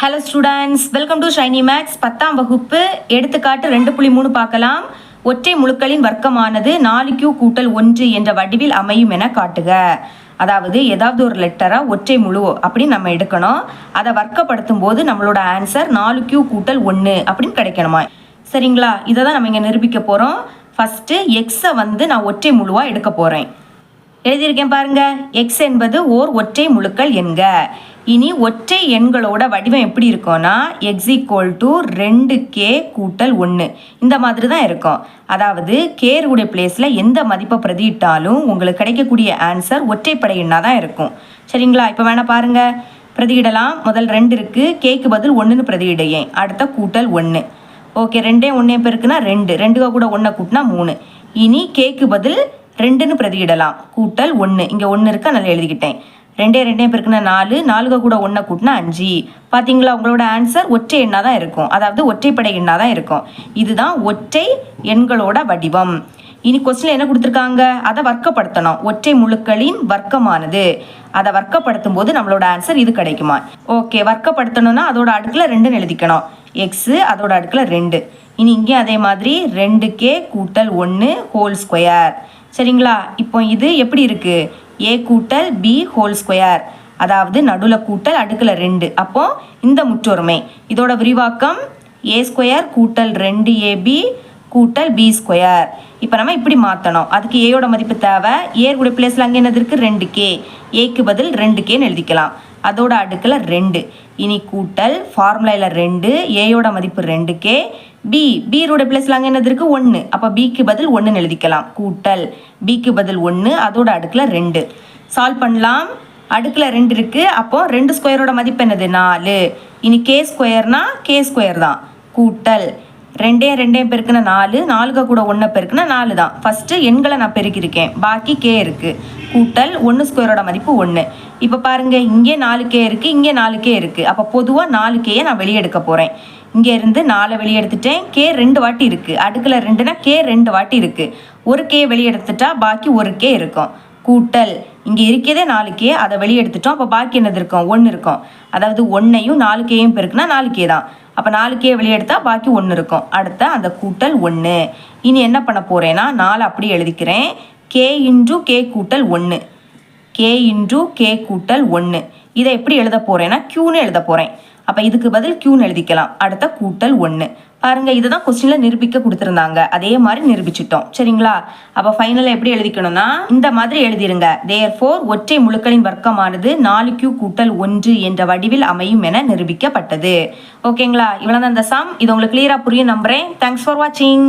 Hello students welcome to shiny maths பத்தாம் வகுப்பு எடுத்துக்காட்டு ரெண்டு புள்ளி மூணு பார்க்கலாம். ஒற்றை முழுக்களின் வர்க்கமானது நாலு கியூ கூட்டல் ஒன்று என்ற வடிவில் அமையும் என காட்டுக. அதாவது ஏதாவது ஒரு லெட்டராக ஒற்றை முழு அப்படின்னு நம்ம எடுக்கணும். அதை வர்க்கப்படுத்தும் போது நம்மளோட ஆன்சர் நாலு கியூ கூட்டல் ஒன்று அப்படின்னு கிடைக்கணுமா? சரிங்களா? இதை தான் நம்ம இங்கே நிரூபிக்க போகிறோம் ஃபஸ்ட்டு எக்ஸை வந்து நான் ஒற்றை முழுவாக எடுக்க போகிறேன் எழுதியிருக்கேன் பாருங்க. எக்ஸ் என்பது ஓர் ஒற்றை முழுக்கள் என்க. இனி ஒற்றை எண்களோட வடிவம் எப்படி இருக்கும்னா எக்ஸ் ஈக்குவல் டு ரெண்டு கே கூட்டல் ஒன்று இந்த மாதிரி தான் இருக்கும். அதாவது கேருடைய பிளேஸில் எந்த மதிப்பை பிரதியிட்டாலும் உங்களுக்கு கிடைக்கக்கூடிய ஆன்சர் ஒற்றைப்படை எண்ணாக தான் இருக்கும். சரிங்களா? இப்போ வேணால் பாருங்கள் பிரதியிடலாம். முதல் ரெண்டு இருக்குது கேக்கு பதில் ஒன்றுன்னு பிரதியிடையேன் அடுத்த கூட்டல் ஒன்று ஓகே ரெண்டே ஒன்றே பேருக்குன்னா ரெண்டு. ரெண்டுக்கு கூட ஒன்றை கூட்டினா மூணு. இனி கேக்கு பதில் ரெண்டுன்னு பிரதியிடலாம். கூட்டல் ஒன்று இங்கே ஒன்று இருக்கா? நல்லா எழுதிக்கிட்டேன். ரெண்டே ரெண்டே பெருக்குனா நாலு நாலுக கூட ஒன்றை கூட்டினா அஞ்சு. பார்த்தீங்களா உங்களோட ஆன்சர் ஒற்றை எண்ணாக தான் இருக்கும். அதாவது ஒற்றைப்படை எண்ணாக தான் இருக்கும். இதுதான் ஒற்றை எண்களோட வடிவம். இனி கொஸ்டின் என்ன கொடுத்துருக்காங்க? அதை வர்க்கப்படுத்தணும். ஒற்றை முழுக்களின் வர்க்கமானது. அதை வர்க்கப்படுத்தும் போது நம்மளோட ஆன்சர் இது கிடைக்குமா? ஓகே வர்க்கப்படுத்தணும்னா அதோட அடுக்கில் ரெண்டுன்னு எழுதிக்கணும். எக்ஸு அதோட அடுக்கில் ரெண்டு. இனி இங்கே அதே மாதிரி ரெண்டு கே கூட்டல் ஒன்று ஹோல் ஸ்கொயர் சரிங்களா? இப்போ இது எப்படி இருக்குது ஏ கூட்டல் பி ஹோல் ஸ்கொயர் அதாவது நடுவில் கூட்டல் அடுக்கில் ரெண்டு. அப்போது இந்த முற்றொருமை. இதோட விரிவாக்கம் ஏ ஸ்கொயர் கூட்டல் ரெண்டு ஏபி கூட்டல் பி ஸ்கொயர் இப்போ நம்ம இப்படி மாற்றணும் அதுக்கு ஏயோட மதிப்பு தேவை. ஏற்குடைய பிளேஸில் அங்கே என்னது இருக்குது ரெண்டு கே ஏக்கு பதில் ரெண்டு கேன்னு எழுதிக்கலாம். அதோட அடுக்கில் ரெண்டு. இனி கூட்டல் ஃபார்முலாவில் ரெண்டு. ஏயோட மதிப்பு ரெண்டு கே பி பீரோட பிளேஸில் அங்கே என்னது இருக்குது ஒன்று அப்போ பிக்கு பதில் ஒன்றுன்னு எழுதிக்கலாம். கூட்டல். பிக்கு பதில் ஒன்று அதோட அடுக்கில் ரெண்டு. சால்வ் பண்ணலாம். அடுக்கில் ரெண்டு இருக்குது அப்போ ரெண்டு ஸ்கொயரோட மதிப்பு என்னது? நாலு. இனி கே ஸ்கொயர்னா கே ஸ்கொயர் தான். கூட்டல். ரெண்டே ரெண்டே பெருக்குன நாலு. நாலுக கூட ஒன்றை பெருக்குனா நாலு தான். ஃபஸ்ட்டு எண்களை நான் பெருக்கியிருக்கேன். பாக்கி கே இருக்குது கூட்டல். ஒன்று ஸ்கொயரோட மதிப்பு ஒன்று இப்போ பாருங்கள் இங்கே நாலு கே இருக்குது இங்கே நாலு கே இருக்குது அப்போ பொதுவாக நாலு கேயை நான் வெளியே எடுக்க போகிறேன் இங்கேருந்து நாலு வெளியெடுத்துட்டேன் வெளியே எடுத்துட்டேன். கே ரெண்டு வாட்டி இருக்குது அடுக்கில் ரெண்டுனா கே ரெண்டு வாட்டி இருக்குது ஒரு கே வெளியே எடுத்துட்டா பாக்கி ஒரு கே இருக்கும். கூட்டல். இங்கே இருக்கிறதே நாலு கே. அதை வெளியே எடுத்துட்டோம். அப்போ பாக்கி என்னது இருக்கும்? ஒன்று இருக்கும். அதாவது ஒன்றையும் நாலு கேயும் பெருக்குனா நாலு கே தான். அப்போ நாலு கே வெளியே எடுத்தால் பாக்கி ஒன்று இருக்கும். அடுத்த அந்த கூட்டல் ஒன்று இனி என்ன பண்ண போகிறேன்னா நாலு அப்படி எழுதிக்கிறேன். கே இன்டு கே கூட்டல் ஒன்று கே இன்டு கே கூட்டல் ஒன்று இதை எப்படி எழுத போகிறேன்னா க்யூன்னு எழுத போகிறேன் அப்போ இதுக்கு பதில் க்யூன்னு எழுதிக்கலாம். அடுத்த கூட்டல் ஒன்று பாருங்க இதுதான் கொஸ்டினில் நிரூபிக்க கொடுத்துருந்தாங்க. அதே மாதிரி நிரூபிச்சிட்டோம். சரிங்களா? அப்போ ஃபைனலாக எப்படி எழுதிக்கணும்னா இந்த மாதிரி எழுதிருங்க. தேர் ஃபோர் ஒற்றை முழுக்களின் வர்க்கமானது நாலு கியூ கூட்டல் ஒன்று என்ற வடிவில் அமையும் என நிரூபிக்கப்பட்டது. ஓகேங்களா இவ்வளோ தான் இந்த சம் இது உங்களுக்கு கிளியராக புரியும் நம்புகிறேன் தேங்க்ஸ் ஃபார் வாட்சிங்